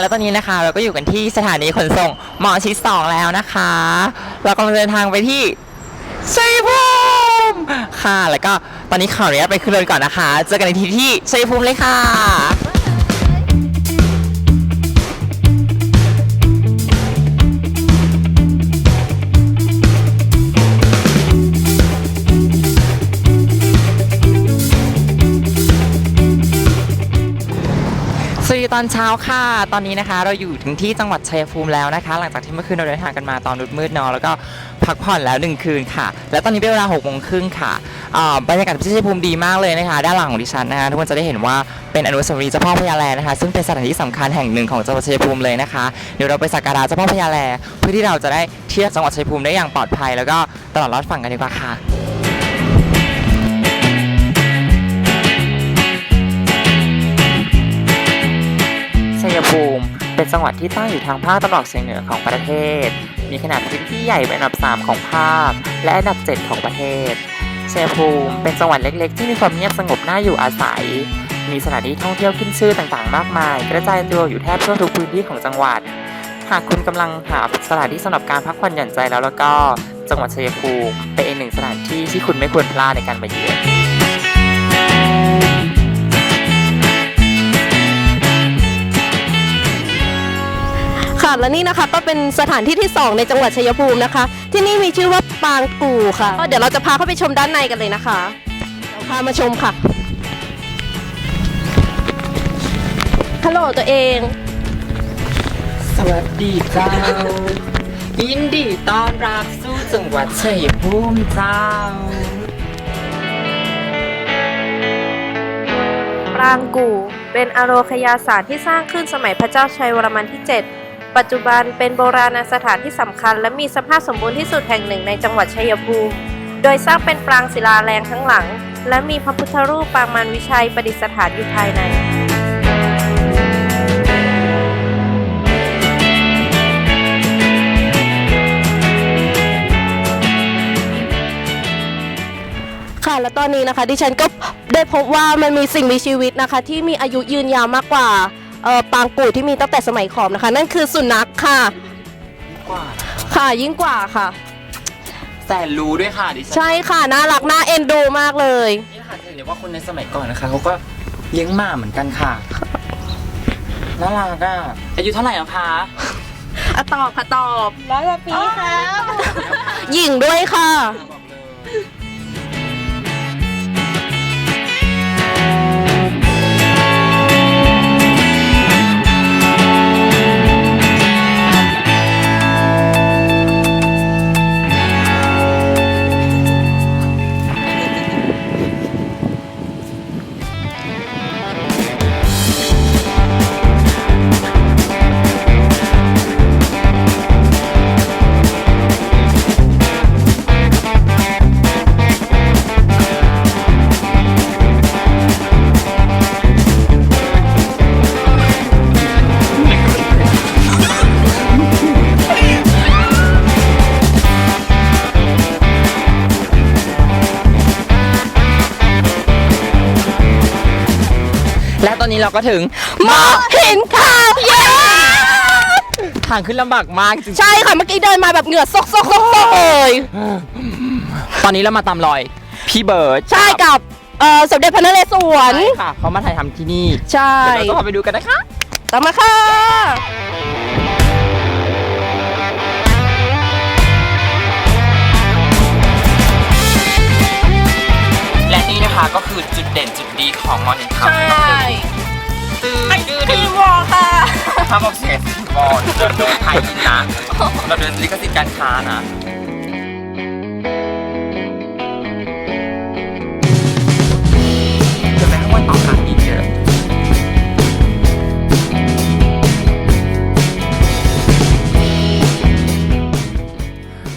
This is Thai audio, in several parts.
แล้วตอนนี้นะคะ เราก็อยู่กันที่สถานีขนส่งหมอชิดสองแล้วนะคะ เรากำลังเดินทางไปที่ชัยภูมิค่ะ แล้วก็ตอนนี้ขออนุญาตไปขึ้นรถก่อนนะคะ เจอกันในที่ที่ชัยภูมิเลยค่ะ สวัสดีตอนเช้าค่ะ ตอนนี้นะคะ เราอยู่ถึงที่จังหวัดชัยภูมิแล้วนะคะ หลังจากที่เมื่อคืนเราเดินทางกันมาตอนมืดๆนอะแล้วก็พักผ่อนแล้วหนึ่งคืนค่ะ และตอนนี้เป็นเวลาหกโมงครึ่งค่ะอ่าบรรยากาศที่ชัยภูมิดีมากเลยนะคะ ด้านหลังของดิฉันนะคะทุกคนจะได้เห็นว่าเป็นอนุสาวรีย์เจ้าพ่อพญาแลนะคะ ซึ่งเป็นสถานที่สำคัญแห่งหนึ่งของจังหวัดชัยภูมิเลยนะคะ เดี๋ยวเราไปสักการะเจ้าพ่อพญาแลเพื่อที่เราจะได้เที่ยวจังหวัดชัยภูมิได้อย่างปลอดภัย แล้วก็ตลอดรอดฝั่งกันดีกว่าค่ะ ยภูมิ เป็นจังหวัดที่ตั้งอยู่ทางภาคตะวันออกเฉียงเหนือของประเทศ มีขนาดพื้นที่ใหญ่เป็นอันดับ 3 ของภาค และอันดับ 7 ของประเทศชัยภูมิ เป็นจังหวัดเล็กๆ ที่มีความเงียบสงบน่าอยู่อาศัย มีสถานที่ท่องเที่ยวขึ้นชื่อต่างๆ มากมาย กระจายตัวอยู่แทบทั่วทุกพื้นที่ของจังหวัด หากคุณกำลังหาสถานที่สำหรับการพักผ่อนหย่อนใจแล้วแล้วก็ จังหวัดชัยภูมิเป็นอีกหนึ่งสถานที่ที่คุณไม่ควรพลาดในการมาเยือน ค่ะ และนี่นะคะก็เป็นสถานที่ที่ 2 ในจังหวัดชัยภูมินะคะ ที่นี่มีชื่อว่าปางกู่ค่ะก็เดี๋ยวเราจะพาเข้าไปชมด้านในกันเลยนะคะเดี๋ยวพามาชมค่ะฮัลโหลตัวเอง สวัสดีเจ้า ยินดีต้อนรับสู่จังหวัดชัยภูมิเจ้า ปรางกู่เป็นอโรคยาสถานที่สร้างขึ้นสมัยพระเจ้าชัยวรมันที่ 7 ปัจจุบันเป็นโบราณสถานที่สำคัญ และมีสภาพสมบูรณ์ที่สุดแห่งหนึ่งในจังหวัดชัยภูมิ โดยสร้างเป็นปรางศิลาแรงทั้งหลัง และมีพระพุทธรูปปางมารวิชัยประดิษฐานอยู่ภายในค่ะและตอนนี้นะคะดิฉันก็ได้พบว่ามันมีสิ่งมีชีวิตนะคะ ที่มีอายุยืนยาวมากกว่า เอ่อปางกู่ที่มีตั้งแต่สมัยขอมนะคะ นั่นคือสุนัขค่ะ กว่าค่ะยิ่งกว่าค่ะ แสนรู้ด้วยค่ะดิฉันใช่ค่ะ น่ารักน่าเอ็นดูมากเลย นี่ค่ะจะเห็นได้ว่าคนในสมัยก่อนนะคะเขาก็เลี้ยงหมาเหมือนกันค่ะน่ารักอะอายุเท่าไหร่แล้วคะอะตอบค่ะตอบร้อยกว่าปีค่ะ หญิงด้วยค่ะ บอก อนนี้เราก็ถึงหมอหินค่ะเย้ทางขึ้นลำบากมากจริงใช่ค่ะเมื่อกี้เดินมาแบบเหงื่อซกซกซกซกเลยๆตอนนี้เรามาตามรอย พี่เบิร์ดใช่กับเอ่อสมเด็จพระนเรศวร ใช่ค่ะ เขามาถ่ายทำที่นี่ใช่เดี๋ยวเราต้องพาไปดูกันนะคะ ตามมาค่ะ และนี่นะคะก็คือจุดเด่นจุดดีของมอนินคาใช่ ตื่นดื้อคืดื้ออวอค่ะห้ามออกเสียงบอลโดนโดนไทยอินนะ เราเดินลิขสิทธิ์การค้านะเดี๋ยวแม่ให้วันต่อครั้งอีกเ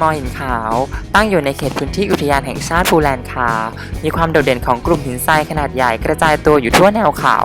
มอหินขาว ตั้งอยู่ในเขตพื้นที่อุทยานแห่งชาติภูแลนคา มีความโดดเด่นของกลุ่มหินทรายขนาดใหญ่กระจายตัวอยู่ทั่วแนวเขา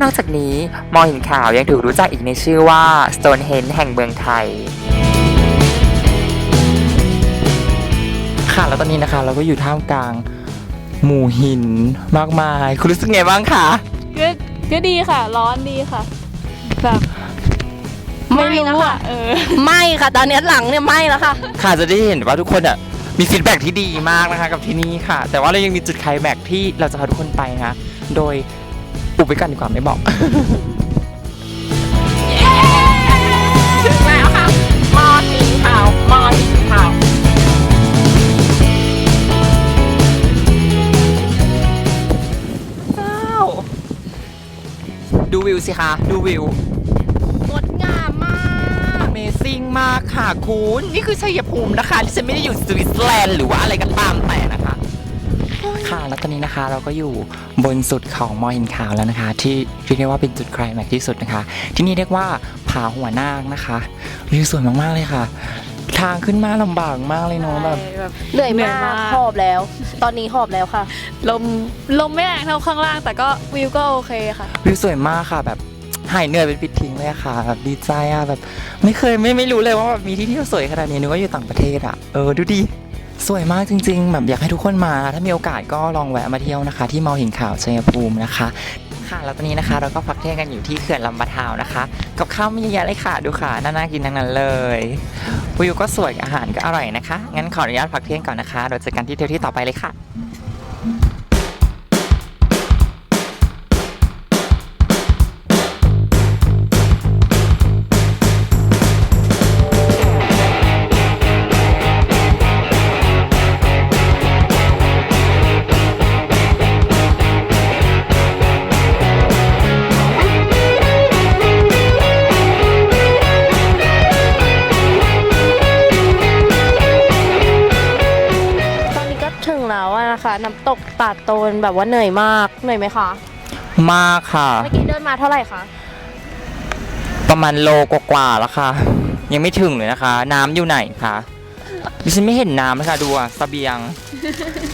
นอกจากนี้มอหินขาวยังถูกรู้จักอีกในชื่อว่า Stonehenge แห่งเมืองไทยค่ะแล้วตอนนี้นะคะเราก็อยู่ท่ามกลาง หมู่หินมากมาย คุณรู้สึกไงบ้างคะก็ก็ดีค่ะ ร้อนดีค่ะ แบบ ไม่รู้อะไม่ค่ะ ตอนนี้หลังเนี่ยไม่แล้วค่ะ ค่ะจะได้เห็นว่าทุกคนอะมีฟีดแบ็กที่ดีมากนะคะกับที่นี่ค่ะ แต่ว่าเรายังมีจุดไคลแม็กซ์ที่เราจะพาทุกคนไปนะโดยอุบไว้กันดีกว่าไม่บอก ถึงแล้วค่ะมอหินขาวมอหินขาวว้าวดูวิวสิคะ ดูวิว งดงามมาก Amazing มาก ค่ะคุณนี่คือชัยภูมินะคะที่ฉันไม่ได้อยู่สวิตเซอร์แลนด์หรือว่าอะไรก็ตามแต่นะคะ ค่ะแล้วตอนนี้นะคะเราก็อยู่บนสุดของมอหินขาวแล้วนะคะ ที่เรียกได้ว่าเป็นจุดไคลแม็กซ์ที่สุดนะคะ ที่นี่เรียกว่าผาหัวนาคนะคะวิวสวยมากๆเลยค่ะ ทางขึ้นมาลำบากมากเลยเนาะแบบ เหนื่อยเหนื่มาอยมากกหอบแล้ว ตอนนี้หอบแล้วค่ะ ลมลมไม่แรงเท่าข้างล่าง แต่ก็วิวก็โอเคค่ะ วิวสวยมากค่ะแบบ หายเหนื่อยเป็นปิดทิ้งเลยค่ะแบบดีใจอะแบบ ไม่เคยไม่ไม่รู้เลยว่าแบบมีที่เที่ยวสวยขนาดนี้นึกว่าอยู่ต่างประเทศอะเออดูดีสวยมากจริง ๆ แบบอยากให้ทุกคนมา ถ้ามีโอกาสก็ลองแวะมาเที่ยวนะคะ ที่มอหินขาวชัยภูมินะคะ ค่ะแล้วตอนนี้นะคะ เราก็พักเที่ยงกันอยู่ที่เขื่อนลำปะทาวนะคะ กับข้าวมีเยอะแยะเลยค่ะดูค่ะน่าน่ากินทั้งนั้นเลยวิวก็สวยอาหารก็อร่อยนะคะงั้นขออนุญาตพักเที่ยงก่อนนะคะเราเจอกันที่เที่ยวที่ต่อไปเลยค่ะ น้ำตกตาดโตนแบบว่าเหนื่อยมากเหนื่อยไหมคะมากค่ะ เมื่อกี้เดินมาเท่าไหร่คะประมาณโลกว่าๆแล้วค่ะ ยังไม่ถึงเลยนะคะ น้ำอยู่ไหนคะดิฉันไม่เห็นน้ำเลยค่ะดูอะเสบียง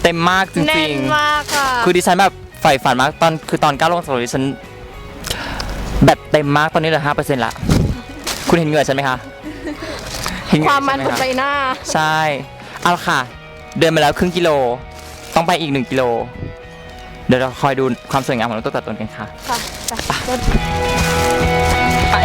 เต็มมากจแน่รินงมากค่ะๆ คือดิฉันแบบใฝ่ฝันมากตอนคือตอนก้าวลงสโลดิฉันแบตเต็มมากตอนนี้เหลือห้าเปอร์เซ็นต์ละ คุณเห็นเหงื่อฉันไหมคะเห็นเหคงื่อวามมันฉับนไหใบคะ หน้า ใช่ เอาละค่ะ เดินมาแล้วครึ่งกิโล ต้องไปอีกหนึ่งกิโล เดี๋ยวเราคอยดูความสวยงามของน้ำตกตาดตนกันค่ะ ค่ะไปเดินไป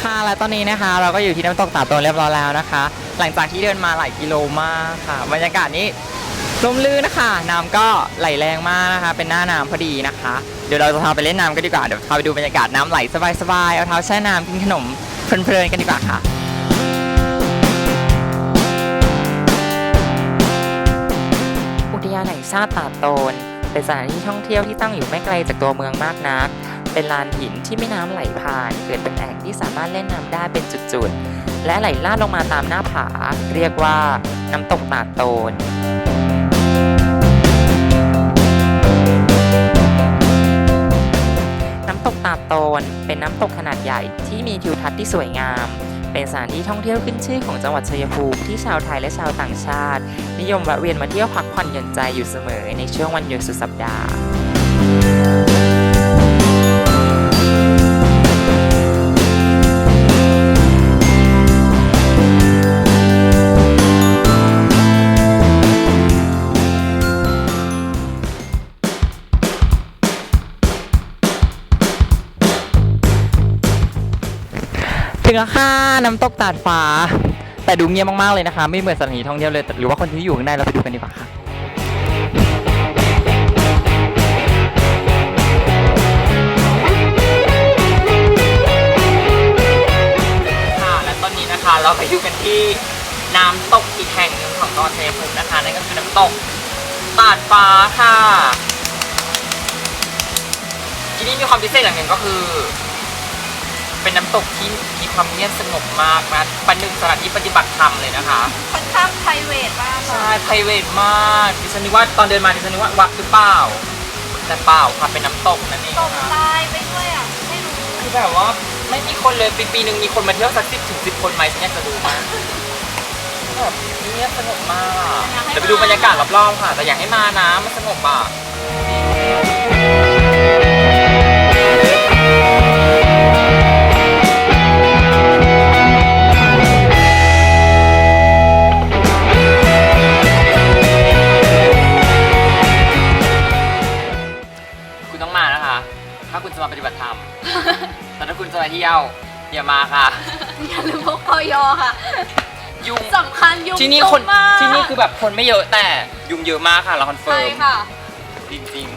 ค่ะและตอนนี้นะคะ เราก็อยู่ที่น้ำตกตาดตนเรียบร้อยแล้วนะคะ หลังจากที่เดินมาหลายกิโลมากค่ะบรรยากาศนี้ ร่มรื่นนะคะน้ำก็ไหลแรงมากนะคะ เป็นหน้าน้ำพอดีนะคะ เดี๋ยวเราจะพาไปเล่นน้ำกันดีกว่า เดี๋ยวพาไปดูบรรยากาศน้ำไหลสบายๆ เอาเท้าแช่น้ำกินขนมเพลินๆกันดีกว่าค่ะอุทยานแห่งชาติตาโตน เป็นสถานที่ท่องเที่ยวที่ตั้งอยู่ไม่ไกลจากตัวเมืองมากนัก เป็นลานหินที่แม่น้ำไหลผ่าน เกิดเป็นแอ่งที่สามารถเล่นน้ำได้เป็นจุดๆ และไหลลาดลงมาตามหน้าผา เรียกว่าน้ำตกตาโตน นเป็นน้ำตกขนาดใหญ่ที่มีทิวทัศน์ที่สวยงาม เป็นสถานที่ท่องเที่ยวขึ้นชื่อของจังหวัดชัยภูมิที่ชาวไทยและชาวต่างชาติ นิยมแวะเวียนมาเที่ยวพักผ่อนหย่อนใจอยู่เสมอในช่วงวันหยุดสุดสัปดาห์ แล้วค่ะน้ำตกตาดฟ้า แต่ดูเงียบมากๆเลยนะคะ ไม่เหมือนสถานีท่องเที่ยวเลย หรือว่าคนที่อยู่ข้างในเราไปดูกันดีกว่าค่ะค่ะและตอนนี้นะคะเราไปอยู่กันที่น้ำตกอีกแห่งหนึ่งของจังหวัดชัยภูมินะคะนั่นก็คือน้ำตกตาดฟ้าค่ะที่นี่มีความพิเศษอย่างหนึ่งก็คือ เป็นน้ำตกที่มีความเงียบสงบมากนะประหนึ่งสถานที่ปฏิบัติธรรมเลยนะคะค่อนข้างไพรเวทมากใช่ไพรเวทมากดิฉันนึกว่าตอนเดินมาดิฉันนึกว่าวัดหรือเปล่าแต่เปล่าค่ะเป็นน้ำตกนั่นเองตกค่ะตายไปด้วยอะไม่รู้คือแบบว่าไม่มีคนเลยปีปีหนึ่งมีคนมาเที่ยวสักสิบถึงสิบคนไหมฉันอยากจะดูมากแบบเงียบสงบมากอยากให้เดี๋ยวไปดูบรรยากาศรอบๆค่ะ แต่อยากให้มานะมันสงบอะ ปฏิบัติธรรม แต่ถ้าคุณจะมาเที่ยวอย่ามาค่ะ อย่าลืมพกพยอค่ะ ยุงสำคัญยุงที่นี่คนมากที่นี่คือแบบคนไม่เยอะแต่ยุงเยอะมากค่ะเราคอนเฟิร์มใช่ค่ะ จริง